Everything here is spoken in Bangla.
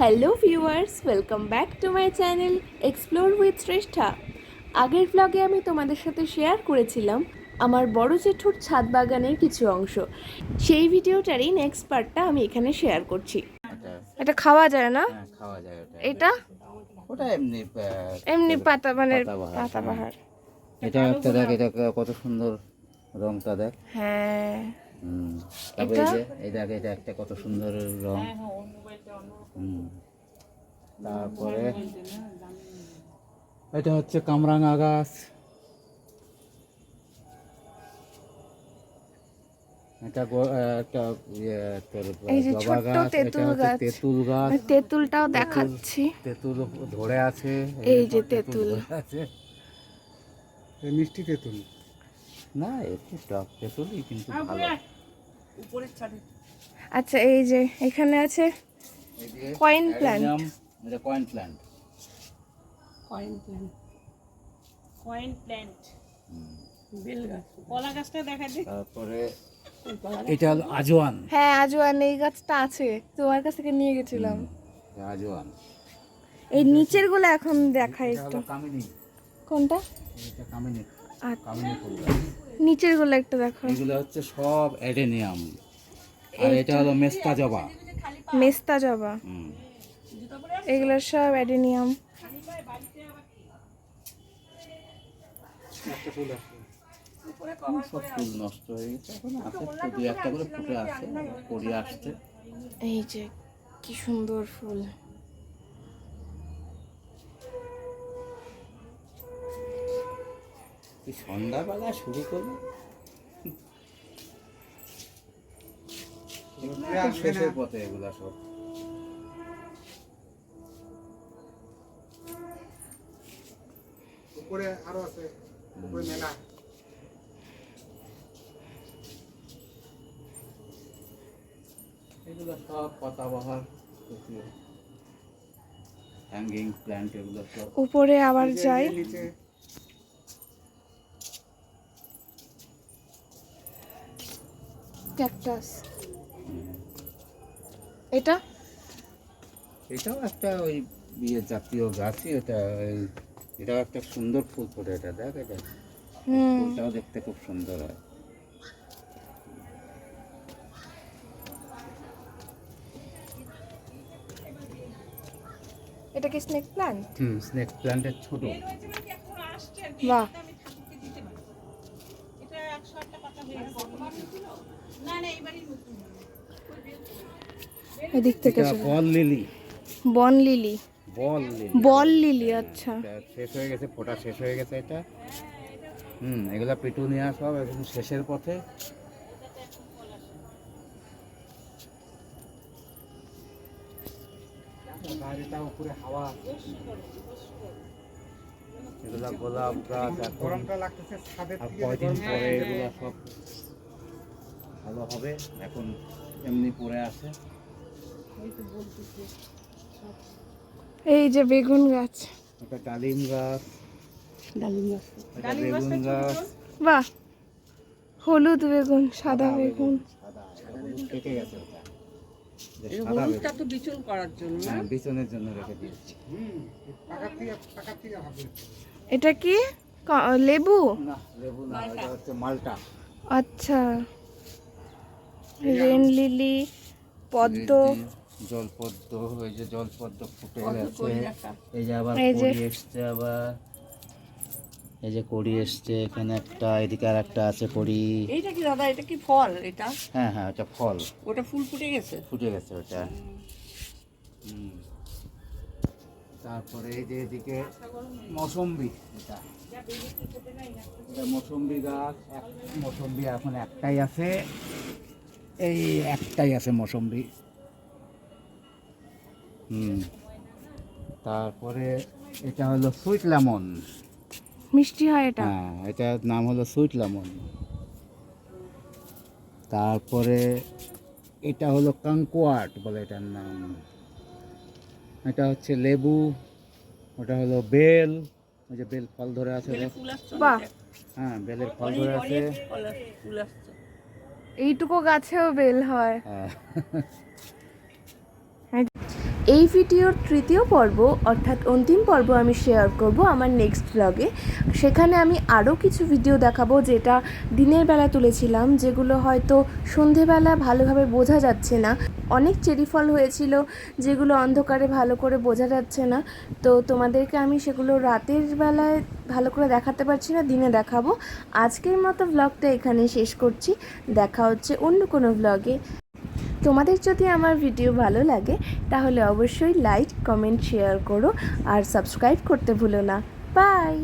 Hello viewers welcome back to my channel explore with Shreshtha আগের ব্লগে আমি তোমাদের সাথে শেয়ার করেছিলাম আমার বড় জেঠুর ছাদ বাগানের কিছু অংশ। সেই ভিডিওটারই নেক্সট পার্টটা আমি এখানে শেয়ার করছি। এটা খাওয়া যায় না? হ্যাঁ, খাওয়া যায় এটা? ওটা এমনি এমনি পাতা মানে পাতাবাহার, এটা একটা দেখ এটা কত সুন্দর রংটা দেখ। হ্যাঁ। তারপরে এই যে এই দেখ এটা একটা কত সুন্দর রং। হুম। তারপরে? এটা হচ্ছে কামরাঙা গাছ। এটা গো- একটা ইয়ে জবা গাছ এটা তেঁতুল গাছ। তেঁতুল গাছ। আমি তেঁতুলটাও দেখাচ্ছি। তেঁতুল ধরে আছে। এই যে তেঁতুল। আছে। মিষ্টি তেঁতুল। না একটু টক তেঁতুলই কিন্তু ভালো। আচ্ছা এই যে এখানে আছে কয়েন প্ল্যান্ট এটা coin plant coin plant coin plant bell গাছ। কলা গাছটা দেখা তারপরে এটা হলো আজওয়ান। হ্যাঁ আজওয়ান এই গাছটা আছে। তোমার কাছ থেকে নিয়ে গেছিলাম। আজওয়ান। এই নিচেরগুলো এখন দেখাই একটু। কোনটা? এটা কামিনী। কামিনী ফুল গাছ। নিচেরগুলো একটু দেখো। এগুলো হচ্ছে সব অ্যাডেনিয়াম। আর এটা হলো মেস্তা জবা। মেস্তা জবা। এগুলো সব অ্যাডেনিয়াম। সব ফুল নষ্ট হয়ে গেছে। এখন আছে তো একটা করে ফুটে আছে। পড়ে আসছে। এই যে কি সুন্দর ফুল। এই সন্ধ্যাবেলা শুরু করল শেষের পথে এগুলা সব। উপরে আরও আছে উপরে মেলা। এগুলো সব পাতাবাহার হ্যাঙ্গিং প্ল্যান্ট এগুলো সব। উপরে আবার যাই। নিচে ক্যাকটাস। এটা? এটাও একটা ওই ইয়ে জাতীয় গাছই এটা এটাও একটা সুন্দর ফুল ফোটে এটা দেখ এটা। হুম। ফুলটাও দেখতে খুব সুন্দর হয়। এটা কি স্নেক প্ল্যান্ট হুম স্নেক প্ল্যান্টের ছোট। বাহ। এটা একশো আটটা পাতা হয়ে গেছে। এদিক থেকে বল লিলি। বন lily. Ball lily. Ball lily আচ্ছা। শেষ হয়ে গেছে ফোটা শেষ হয়ে গেছে এটা। হুম এগুলা পিটুনিয়া সব একদম শেষের পথে। উপরে হাওয়া। এগুলা গোলাপ গাছ গরমটা লাগতেছে ছাদের আর থেকে পরে এগুলা সব ভালো হবে। এখন এমনি পড়ে আছে। এই যে বেগুন গাছ। একটা ডালিম গাছ। ডালিম গাছ। বেগুন গাছ। বাহ! হলুদ বেগুন সাদা বেগুন। সাদা কেটে গেছে হলুদটা তো করার জন্য। হ্যাঁ বিচনের জন্য রেখে দিয়েছি। হুম পাকা থেকে পাকা থেকে হবে। এটা কি? লেবু? না লেবু না এটা হচ্ছে মালটা। আচ্ছা। রেন লিলি পদ্ম। জলপদ্ম এই যে জলপদ্ম ফুটে গেছে। এই যে আবার এই যে- কড়ি এসছে আবার। এই যে কড়ি এসছে এখানে একটা এদিকে আর একটা আছে কড়ি এইটা কি দাদা এটা কি ফল এটা? হ্যাঁ হ্যাঁ ওটা ফল। ওটা ফুল ফুটে গেছে? ফুটে গেছে ওটা। হুম। তারপরে এই যে এদিকে মৌসম্বি। এটা এটা মৌসম্বি গাছ এক মৌসম্বি এখন একটাই আছে। এই একটাই আছে মৌসম্বি হুম। তারপরে এটা হলো সুইট লেমন। মিষ্টি হয় এটা? হ্যাঁ এটার নাম হলো সুইট লেমন। তারপরে এটা হলো কাঙ্কুয়াট বলে এটার নাম। এটা হচ্ছে লেবু ওটা হলো বেল ওই যে বেল ফল ধরে আছে হ্যাঁ বেলের ফল ধরে আছে ফল আস- ফুল আসছে এইটুকু গাছেও বেল হয় হ্যাঁ। এই ভিডিওর তৃতীয় পর্ব, অর্থাৎ অন্তিম পর্ব আমি শেয়ার করব আমার নেক্সট ব্লগে সেখানে আমি আরও কিছু ভিডিও দেখাবো যেটা দিনের বেলা তুলেছিলাম, যেগুলো হয়তো সন্ধেবেলা ভালোভাবে বোঝা যাচ্ছে না। অনেক চেরি ফল হয়েছিল, যেগুলো অন্ধকারে ভালো করে বোঝা যাচ্ছে না। তো তোমাদেরকে আমি সেগুলো রাতের বেলায় ভালো করে দেখাতে পারছি না, দিনে দেখাবো। আজকের মতো ব্লগটা এখানে শেষ করছি। দেখা হচ্ছে অন্য কোনো ব্লগে তোমাদের যদি আমার ভিডিও ভালো লাগে, তাহলে অবশ্যই লাইক কমেন্ট শেয়ার করো আর সাবস্ক্রাইব করতে ভুলো না। বাই